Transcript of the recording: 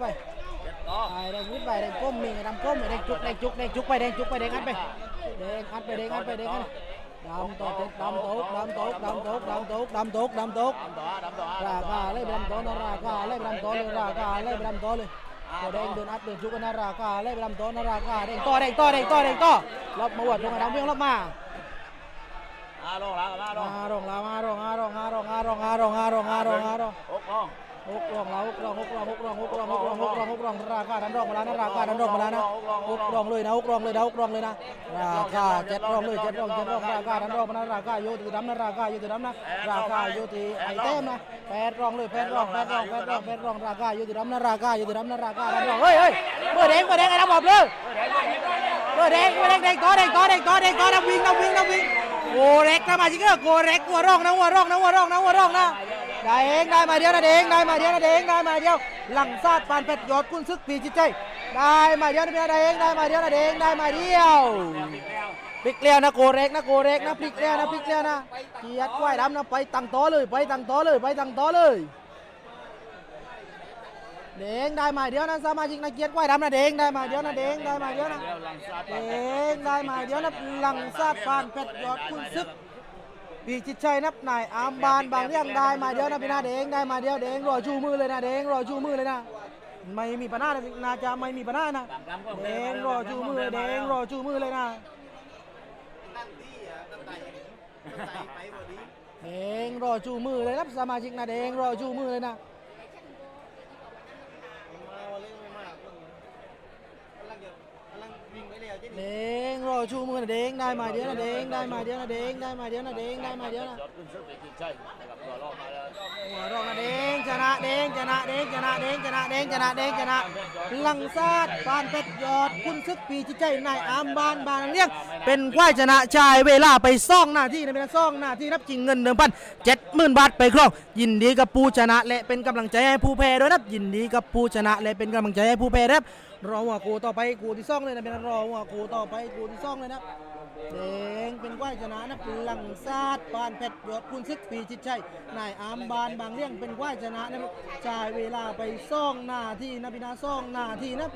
ไปไปแดงวิทย์ไปแดงก้มมีไงดำก้มไอ้แดงจุกแดงจุกแดงจุกไปแดงจุกไปแดงอัดไปแดงอัดไปแดงอัดไปแดงอัดดำต่อเต็ดดำโต๊กดำโต๊กดำโต๊กดำโต๊กดำโต๊กดำโต๊กดำต่อดำต่อราคาเลยดำโต๊ะนะราคาเลยดำโต๊ะเลยราคาเลยดำโต๊ะเลยตัวแดงเดินอัดเดจุกนะราคาเลยดำโต๊ะนะราคาแดงต่อแดงต่อแดงต่อแดงต่อรอบมาวัดลงมาดำเวียงรอบมาอ่าลงล้วมาลงมารงลามารงอารองอารองอารองอารองอารองอารองอารองหกลง หกรองแล้วหกรองหกรองหกรองหกรองหกรองหกรองหกรองราคาดันรองมาแล้วนะราคาดันรองมาแล้วนะหกรองเลยนะหกรองเลยนะหกรองเลยนะราคาเจ็ดรองเลยเจ็ดรองเจ็ดรองราคาดันรองมานะราคาอยู่ที่ดำนะราคาอยู่ที่ดำนะราคาอยู่ที่ไอเต็มนะแปดรองเลยแปดรองแปดรองแปดรองแปดรองราคาอยู่ที่ดำนะราคาอยู่ที่ดำนะราคาดันรองเฮ้ยเฮ้ยเบอร์แดงเบอร์แดงไอ้ดำบอกเลยเบอร์แดงเบอร์แดงแดงต่อแดงต่อแดงต่อแดงต่อนะวิ่งนะวิ่งนะวิ่งโกเร็กนะมาจิเกอร์โกเร็กหัวร่องนะหัวร่องนะหัวร่องนะหัวร่องนะ ได้เองได้มาเดียวนะเด้งได้มาเดียวนะเด้งได้มาเดียว หลังซาดปานเป็ดยอดคุณซึกปีจิตใจได้มาเดียวนะเพียได้เองได้มาเดียวนะเด้งได้มาเดียวพลิกเลี้ยวนะโกเรกนะโกเรกนะพลิกเลี้ยวนะพลิกเลี้ยวนะเกียร์กล้วยดำนะไปตั้งโตเลยไปตั้งโตเลยไปตั้งโตเลยเด้งได้มาเดียวนะสมาชิกนะเกียร์กล้วยดำนะเด้งได้มาเดียวนะเด้งได้มาเดียวนะเด้งได้มาเดียวนะหลังซาดปานเป็ดยอดคุณซึก พี่จิตชัยนับนายอามบานบางเรื่องได้มาเดียวนะพี่นาเด้งได้มาเดียวเด้งรอชูมือเลยนะเด้งรอชูมือเลยนะไม่มีปัญหานะนาจะไม่มีปัญหานะเด้งรอชูมือเด้งรอชูมือเลยนะเด้งรอชูมือเลยนะสมาชิกนะเด้งรอชูมือเลยนะเด้งรอ ชูมือนะเด้งได้มาเดียวนะเด้งได้มาเดียวนะเด้งได้มาเดียวนะเด้งได้มาเดียวนะยอดขึ้นซึ่งเป็นจิตใจนะครับตัวรอบมาแล้วหัวรองนะเด้งชนะ เด้งชนะเด้งชนะเด้งชนะเด้งชนะเด้งชนะหลังซาดปานเป็ดยอดคุณซึกปีจิตใจนายอามบานบานเลี้ยงเป็นควายชนะชายเวลาไปซ่องหน้าที่ในเป็นซ่องหน้าที่รับจริงเงินเดิมพันเจ็ดหมื่นบาทไปครองยินดีกับผู้ชนะและเป็นกำลังใจให้ผู้แพ้ด้วยนะยินดีกับผู้ชนะและเป็นกำลังใจให้ผู้แพ้ครับรอหัวกูต่อไปกูที่ซ่องเลยนะเป็นรอหัวกูต่อไปกูที่ซ่องเลยนะ เดงเป็นควายชนะนักลังซาดปานเพชรยอดคุณซึกปีชิดชัยนายอามบานบางเลี่ยงเป็นควายชนะนะจ่ายเวลาไปซ่องหน้าที่นะพี่นาซ่องหน้าที่นะ